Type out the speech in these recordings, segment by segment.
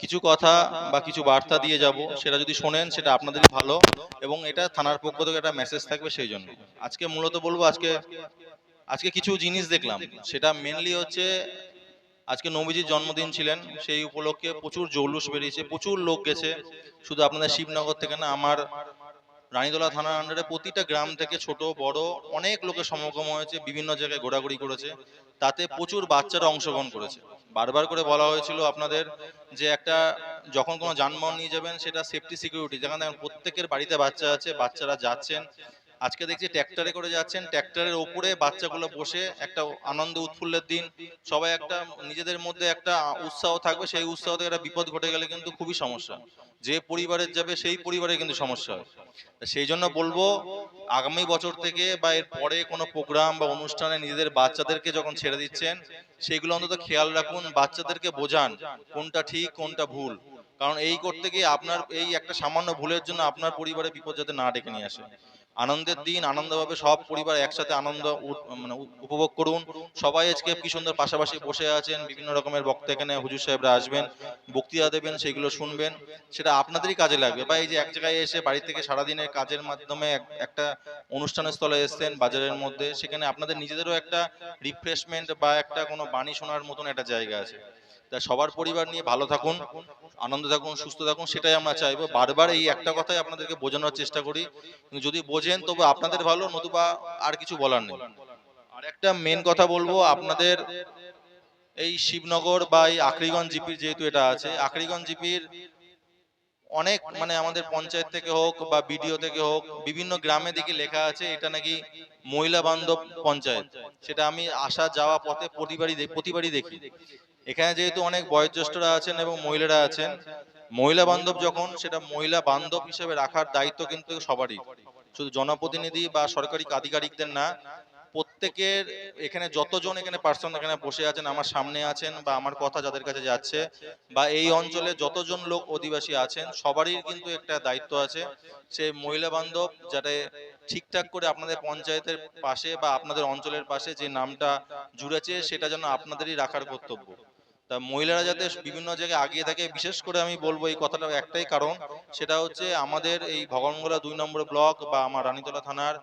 কিছু কথা বা কিছু বার্তা দিয়ে যাব, সেটা যদি শোনেন, সেটা আপনাদেরই ভালো এবং এটা থানার পক্ষ থেকে একটা মেসেজ থাকবে সেই জন্য। আজকে মূলত বলব, আজকে আজকে কিছু জিনিস দেখলাম, সেটা মেনলি হচ্ছে আজকে নবীজির জন্মদিন ছিলেন, সেই উপলক্ষে প্রচুর জৌলুস বেরিয়েছে, প্রচুর লোক গেছে, শুধু আপনাদের শিবনগর থেকে না, আমার রানীতলা থানার আন্ডারে প্রতিটা গ্রাম থেকে ছোট, বড় অনেক লোকের সমাগম হয়েছে, বিভিন্ন জায়গায় ঘোরাঘুরি করেছে, তাতে প্রচুর বাচ্চারা অংশগ্রহণ করেছে। বারবার করে বলা হয়েছিল আপনাদের যে একটা যখন কোনো যানবাহন নিয়ে যাবেন, সেটা সেফটি সিকিউরিটি যেখানে প্রত্যেকের বাড়িতে বাচ্চা আছে, বাচ্চারা যাচ্ছেন। আজকে দেখছি ট্র্যাক্টরে করে যাচ্ছেন, ট্র্যাক্টরের ওপরে বাচ্চাগুলো বসে একটা আনন্দ উৎফুল্লের দিন। সবাই একটা, নিজেদের মধ্যে একটা উৎসাহ থাকবে, সেই উৎসাহ থেকে একটা বিপদ ঘটে গেলে কিন্তু খুবই সমস্যা। যে পরিবারের যাবে, সেই পরিবারে কিন্তু সমস্যা হয়। সেই জন্য বলব, আগামী বছর থেকে বা এর পরে কোনো প্রোগ্রাম বা অনুষ্ঠানে নিজেদের বাচ্চাদেরকে যখন ছেড়ে দিচ্ছেন, সেগুলো অন্তত খেয়াল রাখুন, বাচ্চাদেরকে বোঝান কোনটা ঠিক, কোনটা ভুল। কারণ এই করতে গিয়ে আপনার, এই একটা সামান্য ভুলের জন্য আপনার পরিবারে বিপদ যাতে না ডেকে নিয়ে আসে। আনন্দের দিন আনন্দভাবে সব পরিবার একসাথে আনন্দ মানে উপভোগ করুন। সবাই আজকে কি সুন্দর পাশাপাশি বসে আছেন বিভিন্ন রকমের বক্তা এখানে হুজুর সাহেবরা আসবেন বক্তৃতা দেবেন সেগুলো শুনবেন। সেটা আপনাদেরই কাজে লাগবে। বা এই যে এক জায়গায় এসে বাড়ি থেকে সারাদিনের কাজের মাধ্যমে একটা অনুষ্ঠানের স্থলে এসেছেন বাজারের মধ্যে সেখানে আপনাদের নিজেদেরও একটা রিফ্রেশমেন্ট বা একটা কোনো বাণী শোনার মতন একটা জায়গা আছে। তা সবার পরিবার নিয়ে ভালো থাকুন, আনন্দ থাকুন, সুস্থ থাকুন, সেটাই আমরা চাইব। বারবার এই একটা কথাই আপনাদেরকে বোঝানোর চেষ্টা করি। যদি বোঝেন, তবে আপনাদের ভালো, নতুবা আর কিছু বলার নেই। আর একটা মেন কথা বলব, আপনাদের এই শিবনগর বা এই আখরিগঞ্জ জিপির যেহেতু এটা আছে আখরিগঞ্জ জিপির অনেক মানে আমাদের পঞ্চায়েত থেকে হোক বা বিডিও থেকে হোক, বিভিন্ন গ্রামে দিকে লেখা আছে, এটা নাকি মহিলা বান্ধব পঞ্চায়েত। সেটা আমি আসা যাওয়া পথে প্রতিবারই প্রতিবারই দেখি। এখানে যেহেতু অনেক বয়োজ্যেষ্ঠরা আছেন এবং মহিলারা আছেন মহিলা বান্ধব যখন সেটা মহিলা বান্ধব হিসেবে রাখার দায়িত্ব কিন্তু সবারই। শুধু জনপ্রতিনিধি বা সরকারি আধিকারিকদের না প্রত্যেকের এখানে যতজন এখানে পার্সন এখানে বসে আছেন আমার সামনে আছেন বা আমার কথা যাদের কাছে যাচ্ছে বা এই অঞ্চলে যতজন লোক অধিবাসী আছেন সবারই কিন্তু একটা দায়িত্ব আছে সে মহিলা বান্ধব যাতে ঠিকঠাক করে আপনাদের পঞ্চায়েতের পাশে বা আপনাদের অঞ্চলের পাশে যে নামটা জুড়েছে সেটা যেন আপনাদেরই রাখার কর্তব্য। তা মহিলারা যাতে বিভিন্ন জায়গায় আগিয়ে থাকে, বিশেষ করে আমি বলব এই কথাটা একটাই কারণ, সেটা হচ্ছে আমাদের এই ভগবানগোলা দুই নম্বর ব্লক বা আমার রানীতলা থানার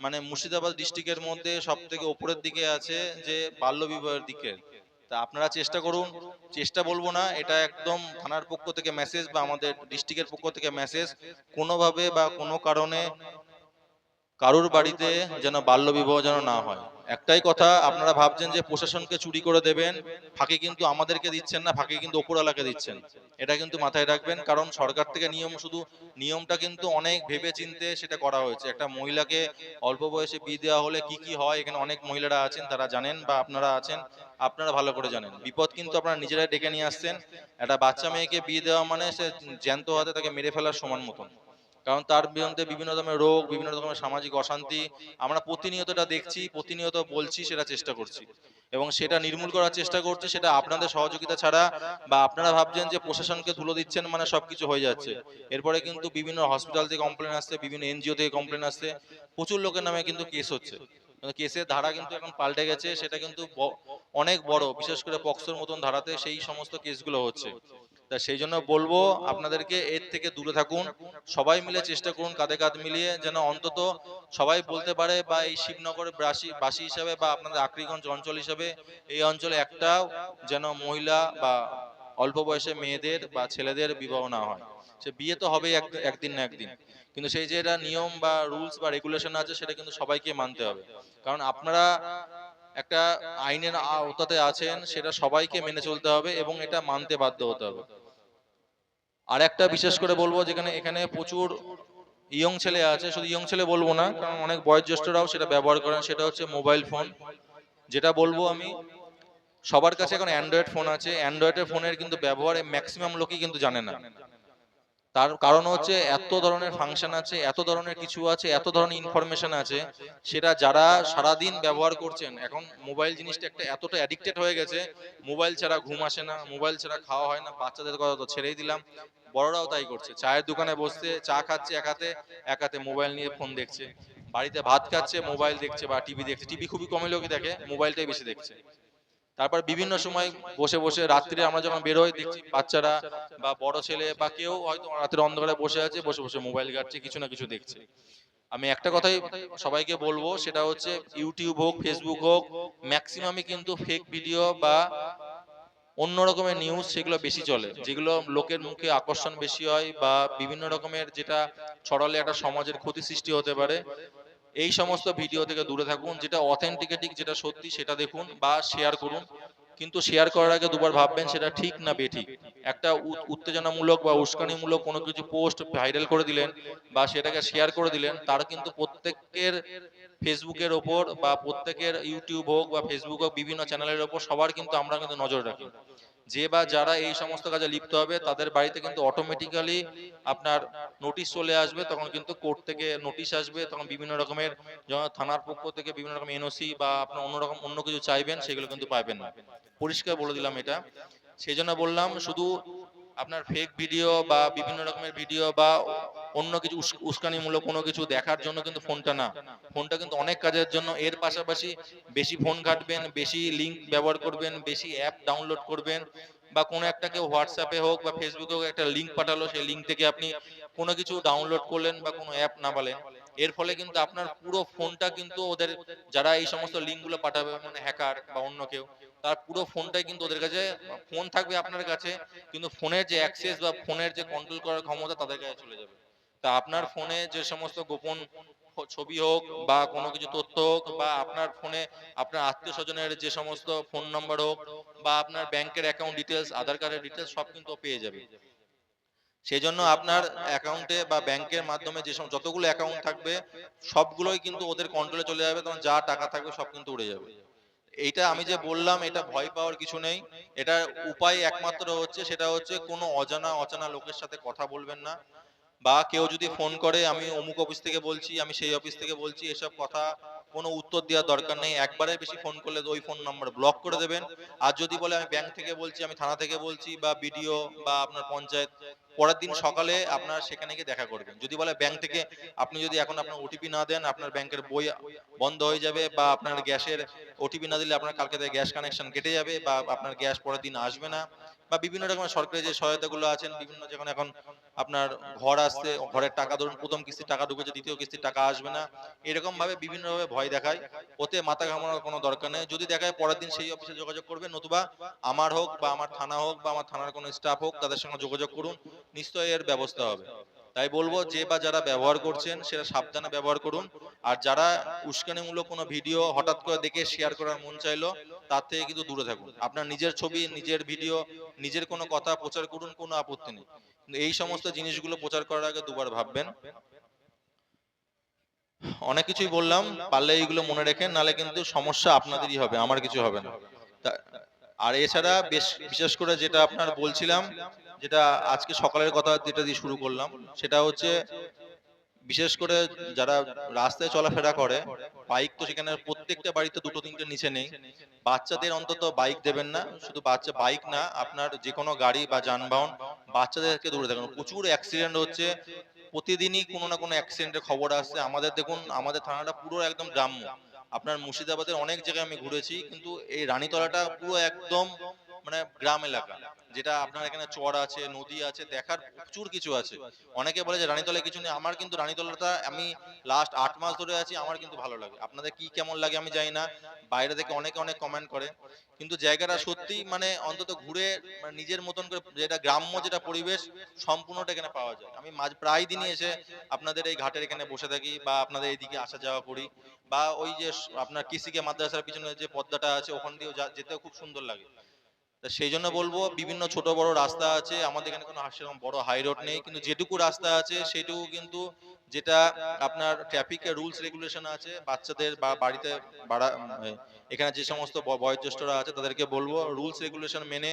মানে মুর্শিদাবাদ ডিস্ট্রিক্টের মধ্যে সব থেকে উপরের দিকে আছে যে বাল্য বিবাহের দিকে। তা আপনারা চেষ্টা করুন, চেষ্টা বলব না, এটা একদম থানার পক্ষ থেকে মেসেজ বা আমাদের ডিস্ট্রিক্টের পক্ষ থেকে মেসেজ কোনোভাবে বা কোনো কারণে কারোর বাড়িতে যেন বাল্য বিবাহ যেন না হয়। একটাই কথা আপনারা ভাবছেন যে প্রশাসনকে চুরি করে দেবেন ফাঁকি কিন্তু আমাদেরকে দিচ্ছেন না ফাঁকি কিন্তু ওপরওয়ালাকে দিচ্ছেন। এটা কিন্তু মাথায় রাখবেন কারণ সরকার থেকে নিয়ম শুধু নিয়মটা কিন্তু অনেক ভেবে চিনতে সেটা করা হয়েছে। একটা মহিলাকে অল্প বয়সে বিয়ে দেওয়া হলে কি কি হয়? এখানে অনেক মহিলারা আছেন তারা জানেন বা আপনারা আছেন আপনারা ভালো করে জানেন। বিপদ কিন্তু আপনারা নিজেরাই ডেকে নিয়ে আসছেন। একটা বাচ্চা মেয়েকে বিয়ে দেওয়া মানে সে জ্যান্ত হাতে তাকে মেরে ফেলার সমান মতন কারণ তার বিরুদ্ধে বিভিন্ন রকমের রোগ, বিভিন্ন রকমের সামাজিক অশান্তি আমরা প্রতিনিয়ত এটা দেখছি, প্রতিনিয়ত বলছি, সেটা চেষ্টা করছি। এবং সেটা নির্মূল করার চেষ্টা করছি, সেটা আপনাদের সহযোগিতা ছাড়া বা আপনারা ভাবছেন যে প্রশাসনকে তুলে দিচ্ছেন মানে সবকিছু হয়ে যাচ্ছে। এরপরে কিন্তু বিভিন্ন হসপিটাল থেকে কমপ্লেন আসছে, বিভিন্ন এনজিও থেকে কমপ্লেন আসছে। প্রচুর লোকের নামে কিন্তু কেস হচ্ছে। কেসের ধারা কিন্তু এখন পাল্টে গেছে, সেটা কিন্তু অনেক বড়, বিশেষ করে পক্সোর মতন ধারাতে সেই সমস্ত কেসগুলো হচ্ছে। তা সেই জন্য বলব আপনাদেরকে এর থেকে দূরে থাকুন। সবাই মিলে চেষ্টা করুন কাঁধে কাঁধ মিলিয়ে যেন অন্তত সবাই বলতে পারে বা এই শিবনগরের বাসী বাসী হিসাবে বা আপনাদের আকরিগঞ্জ অঞ্চল হিসাবে এই অঞ্চলে একটাও যেন মহিলা বা অল্প বয়সে মেয়েদের বা ছেলেদের বিবাহ না হয়। সে বিয়ে তো হবেই এক- একদিন না একদিন। কিন্তু সেই যে এটা নিয়ম বা রুলস বা রেগুলেশন আছে সেটা কিন্তু সবাইকে মানতে হবে। কারণ আপনারা একটা আইনের আওতাতে আছেন সেটা সবাইকে মেনে চলতে হবে এবং এটা মানতে বাধ্য হতে হবে আর একটা বিশেষ করে বলব যেখানে এখানে প্রচুর ইয়ং ছেলে আছে শুধু ইয়ং ছেলে বলব না কারণ অনেক বয়োজ্যেষ্ঠরাও সেটা ব্যবহার করেন সেটা হচ্ছে মোবাইল ফোন। যেটা বলব আমি সবার কাছে এখন অ্যান্ড্রয়েড ফোন আছে অ্যান্ড্রয়েডের ফোনের কিন্তু ব্যবহারে ম্যাক্সিমাম লোকই কিন্তু জানে না। তার কারণ হচ্ছে এত ধরনের ফাংশন আছে এত ধরনের কিছু আছে এত ধরনের ইনফরমেশন আছে সেটা যারা সারাদিন ব্যবহার করছেন এখন মোবাইল জিনিসটা একটা এতটা অ্যাডিক্টেড হয়ে গেছে মোবাইল ছাড়া ঘুম আসে না মোবাইল ছাড়া খাওয়া হয় না বাচ্চাদের কথা তো ছেড়েই দিলাম। বড়রাও তাই করছে। চায়ের দোকানে বসতে চা খাচ্ছে এক হাতে এক হাতে মোবাইল নিয়ে ফোন দেখছে। বাড়িতে ভাত খাচ্ছে, মোবাইল দেখছে বা টিভি দেখছে। টিভি খুবই কমই লোকই দেখে, মোবাইলটাই বেশি দেখছে। তারপর বিভিন্ন সময় বসে বসে রাত্রিরে আমরা যখন বেরোই দেখছি বাচ্চারা বা বড় ছেলে বা কেউ হয়তো রাতের অন্ধকারে বসে আছে, বসে বসে মোবাইল ঘাটছে, কিছু না কিছু দেখছে। আমি একটা কথাই সবাইকে বলব, সেটা হচ্ছে, ইউটিউব হোক ফেসবুক হোক ম্যাক্সিমামই কিন্তু ফেক ভিডিও বা অন্য রকমের নিউজ সেগুলো বেশি চলে, যেগুলো লোকের মুখে আকর্ষণ বেশি হয় বা বিভিন্ন রকমের যেটা ছড়ালে একটা সমাজের ক্ষতি সৃষ্টি হতে পারে। এই সমস্ত ভিডিও থেকে দূরে থাকুন, যেটা অথেন্টিকেটিক যেটা সত্যি সেটা দেখুন বা শেয়ার করুন। কিন্তু শেয়ার করার আগে দুবার ভাববেন সেটা ঠিক না বেঠিক। একটা উত্তেজনামূলক বা উস্কানিমূলক কোনো কিছু পোস্ট ভাইরাল করে দিলেন বা সেটাকে শেয়ার করে দিলেন, তার কিন্তু প্রত্যেকের ফেসবুকের ওপর বা প্রত্যেকের ইউটিউব হোক বা ফেসবুক হোক, বিভিন্ন চ্যানেলের ওপর সবার কিন্তু আমরা কিন্তু নজর রাখি। যে বা যারা এই সমস্ত কাজে লিপ্ত হবে, তাদের বাড়িতে কিন্তু অটোমেটিক্যালি আপনার নোটিশ চলে আসবে, তখন কিন্তু কোর্ট থেকে নোটিশ আসবে, তখন বিভিন্ন রকমের থানার পক্ষ থেকে বিভিন্ন রকম এনওসি বা আপনার অন্যরকম অন্য কিছু চাইবেন, সেগুলো কিন্তু পাবেন না। পরিষ্কার বলে দিলাম এটা। সেই জন্য বললাম, শুধু আপনার ফেক ভিডিও বা বিভিন্ন রকমের ভিডিও বা অন্য কিছু উস- উস্কানিমূলক কোনো কিছু দেখার জন্য কিন্তু ফোনটা না। ফোনটা কিন্তু অনেক কাজের জন্য এর পাশাপাশি বেশি ফোন ঘাটবেন, বেশি লিংক ব্যবহার করবেন, বেশি অ্যাপ ডাউনলোড করবেন বা কোনো একটা কেউ হোয়াটসঅ্যাপে হোক বা ফেসবুকে হোক একটা লিঙ্ক পাঠালো, সেই লিঙ্ক থেকে আপনি কোনো কিছু ডাউনলোড করলেন বা কোনো অ্যাপ নামালেন এর ফলে কিন্তু আপনার পুরো ফোনটা কিন্তু ওদের যারা এই সমস্ত লিঙ্কগুলো পাঠাবে মানে হ্যাকার বা অন্য কেউ, তার পুরো ফোনটাই কিন্তু ওদের কাছে, ফোন থাকবে আপনার কাছে, কিন্তু ফোনের যে অ্যাক্সেস বা ফোনের যে কন্ট্রোল করার ক্ষমতা তাদের কাছে চলে যাবে। তা আপনার ফোনে যে সমস্ত গোপন ছবি হোক বা কোনো কিছু তথ্য হোক বা আপনার ফোনে আপনার আত্মীয় স্বজনের যে সমস্ত ফোন নাম্বার হোক বা আপনার ব্যাংকের অ্যাকাউন্ট ডিটেলস আধার কার্ডের ডিটেলস সব কিন্তু পেয়ে যাবে। সেই জন্য আপনার অ্যাকাউন্টে বা ব্যাংকের মাধ্যমে যে যতগুলো অ্যাকাউন্ট থাকবে, সবগুলোই কিন্তু ওদের কন্ট্রোলে চলে যাবে, তখন যা টাকা থাকবে সব কিন্তু উড়ে যাবে। এইটা আমি যে বললাম, এটা ভয় পাওয়ার কিছু নেই। এটার উপায় একমাত্র হচ্ছে, সেটা হচ্ছে কোনো অজানা অজানা লোকের সাথে কথা বলবেন না। বা কেউ যদি ফোন করে, আমি অমুক অফিস থেকে বলছি, আমি সেই অফিস থেকে বলছি, এসব কথা কোনো উত্তর দেওয়ার দরকার নেই। একবারে বেশি ফোন করলে ওই ফোন নাম্বার ব্লক করে দেবেন। আর যদি বলে আমি ব্যাংক থেকে বলছি, আমি থানা থেকে বলছি বা বিডিও বা আপনার পঞ্চায়েত পরের দিন সকালে আপনার সেখানে গিয়ে দেখা করবেন। যদি বলে ব্যাংক থেকে আপনি যদি এখন আপনার ওটিপি না দেন আপনার ব্যাংকের বই বন্ধ হয়ে যাবে বা আপনার গ্যাসের ওটিপি না দিলে আপনার কালকে থেকে গ্যাস কানেকশন কেটে যাবে বা আপনার গ্যাস পরের দিন আসবে না। বা বিভিন্ন রকমের সরকারি যে সহায়তাগুলো আছেন বিভিন্ন যখন এখন আপনার ঘর আসতে ঘরের টাকা ধরুন প্রথম কিস্তির টাকা ঢুকেছে দ্বিতীয় কিস্তির টাকা আসবে না। এরকম ভাবে বিভিন্ন ভাবে ভয় দেখায়। ওতে মাথা ঘামানোর কোনো দরকার নেই। যদি দেখায় পরের দিন সেই অফিসে যোগাযোগ করবেন নতুবা আমার হোক বা আমার থানা হোক বা আমার থানার কোনো স্টাফ হোক তাদের সঙ্গে যোগাযোগ করুন নিশ্চয়ই এর ব্যবস্থা হবে। তাই বলব, যে বা যারা ব্যবহার করছেন সেটা সাবধানে ব্যবহার করুন। আর যারা উস্কানিমূলক কোনো ভিডিও হঠাৎ করে দেখে শেয়ার করার মন চাইলো, তার থেকে কিন্তু দূরে থাকুন। আপনার নিজের ছবি, নিজের ভিডিও, নিজের কোনো কথা প্রচার করুন, কোনো আপত্তি নেই। এই সমস্ত জিনিসগুলো প্রচার করার আগে দুবার ভাববেন। অনেক কিছুই বললাম, পারলে এইগুলো মনে রেখেন, নালে কিন্তু সমস্যা আপনাদেরই হবে, আমার কিছু হবে না। আর এছাড়া বেশ, বিশেষ করে যেটা আপনার বলছিলাম যেটা আজকে সকালের কথা যেটা দিয়ে শুরু করলাম, সেটা হচ্ছে বিশেষ করে যারা রাস্তায় চলাফেরা করে বাইক তো সেখানে প্রত্যেকটা বাড়িতে দুটো তিনটে নিচে নেই। বাচ্চাদের অন্তত বাইক দেবেন না, শুধু বাচ্চা বাইক না, আপনার যে কোনো গাড়ি বা যানবাহন বাচ্চাদেরকে দূরে থাকুন। প্রচুর অ্যাক্সিডেন্ট হচ্ছে, প্রতিদিনই কোনো না কোনো অ্যাক্সিডেন্টের খবর আসছে। আমাদের দেখুন, আমাদের থানাটা পুরো একদম গ্রাম্য। আপনার মুর্শিদাবাদের অনেক জায়গায় আমি ঘুরেছি, কিন্তু এই রানীতলাটা পুরো একদম মানে গ্রাম এলাকা। যেটা আপনার এখানে চর আছে, নদী আছে, দেখার প্রচুর কিছু আছে। অনেকে বলে যে রানীতলায় কিছু নেই, আমার কিন্তু রানীতলাটা আমি লাস্ট আট মাস ধরে আছি, আমার কিন্তু ভালো লাগে। আপনাদের কি কেমন লাগে আমি জানি না, বাইরে থেকে অনেকে অনেক কমেন্ট করে। কিন্তু জায়গাটা সত্যি মানে অন্তত ঘুরে মানে নিজের মতন করে যেটা গ্রাম্য যেটা পরিবেশ, সম্পূর্ণটা এখানে পাওয়া যায়। আমি মাঝ প্রায় দিনই এসে আপনাদের এই ঘাটের এখানে বসে থাকি বা আপনাদের এইদিকে আসা যাওয়া করি বা ওই যে আপনার কৃষিকে মাদ্রাসার পিছনে যে পদ্মাটা আছে, ওখান দিয়েও যেতেও খুব সুন্দর লাগে। তা সেই জন্য বলব, বিভিন্ন ছোট বড় রাস্তা আছে, আমাদের এখানে কোনো সেরকম বড় হাই রোড নেই, কিন্তু যেটুকু রাস্তা আছে সেটুকু কিন্তু যেটা আপনার ট্রাফিকের রুলস রেগুলেশন আছে, বাচ্চাদের বা বাড়িতে বাড়া এখানে যে সমস্ত বয়োজ্যেষ্ঠরা আছে তাদেরকে বলব রুলস রেগুলেশন মেনে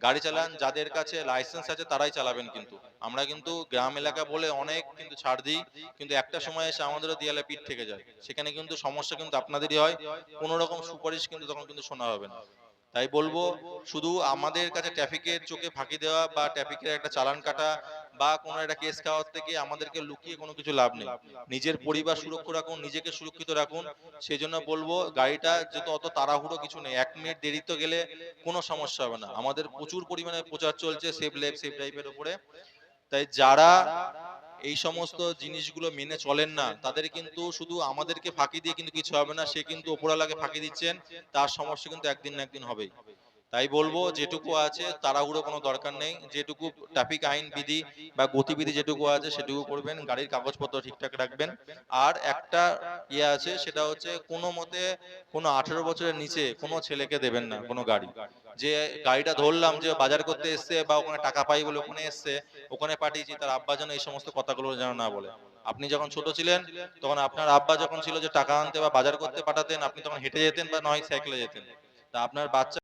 গাড়ি চালান, যাদের কাছে লাইসেন্স আছে তারাই চালাবেন কিন্তু। আমরা কিন্তু গ্রাম এলাকা বলে অনেক কিন্তু ছাড় দিই, কিন্তু একটা সময় এসে আমাদেরও দেয়ালে পিঠ থেকে যায়। সেখানে কিন্তু সমস্যা কিন্তু আপনাদেরই হয়, কোনো রকম সুপারিশ কিন্তু তখন কিন্তু শোনা হবে না। তাই বলব শুধু আমাদের কাছে ট্রাফিকের চোখে ফাঁকি দেওয়া বা ট্রাফিকের একটা চালান কাটা বা কোনো একটা কেস খাওয়ার থেকে আমাদেরকে লুকিয়ে কোনো কিছু লাভ নেই। নিজের পরিবার সুরক্ষা রাখুন, নিজেকে সুরক্ষিত রাখুন। সেই জন্য বলব, গাড়িটা যেহেতু অত তাড়াহুড়ো কিছু নেই। এক মিনিট দেরিতে গেলে কোনো সমস্যা হবে না। আমাদের প্রচুর পরিমাণে প্রচার চলছে সেফ লাইফ সেফ ড্রাইভের উপরে। তাই যারা এই সমস্ত জিনিসগুলো মেনে চলেন না, তাদের কিন্তু শুধু আমাদেরকে ফাঁকি দিয়ে কিন্তু কিছু হবে না। সে কিন্তু ওপরওয়ালাকে ফাঁকি দিচ্ছেন। তার সমস্যা কিন্তু একদিন না একদিন হবেই। তাই বলব যেটুকু আছে তাড়াহুড়ো কোনো দরকার নেই। যেটুকু ট্রাফিক আইন বিধি বা গতিবিধি যেটুকু আছে সেটুকু করবেন গাড়ির কাগজপত্র ঠিকঠাক রাখবেন। আর একটা ইয়ে আছে সেটা হচ্ছে কোনো মতে কোনো আঠেরো বছরের নিচে কোনো ছেলেকে দেবেন না কোনো গাড়ি। যে গাড়িটা ধরলাম যে বাজার করতে এসছে বা ওখানে টাকা পাই বলে ওখানে এসছে ওখানে পাঠিয়েছি তার আব্বা যেন এই সমস্ত কথাগুলো যেন না বলে আপনি যখন ছোট ছিলেন তখন আপনার আব্বা যখন ছিল যে টাকা আনতে বা বাজার করতে পাঠাতেন আপনি তখন হেঁটে যেতেন বা নয় সাইকেলে যেতেন তা আপনার বাচ্চা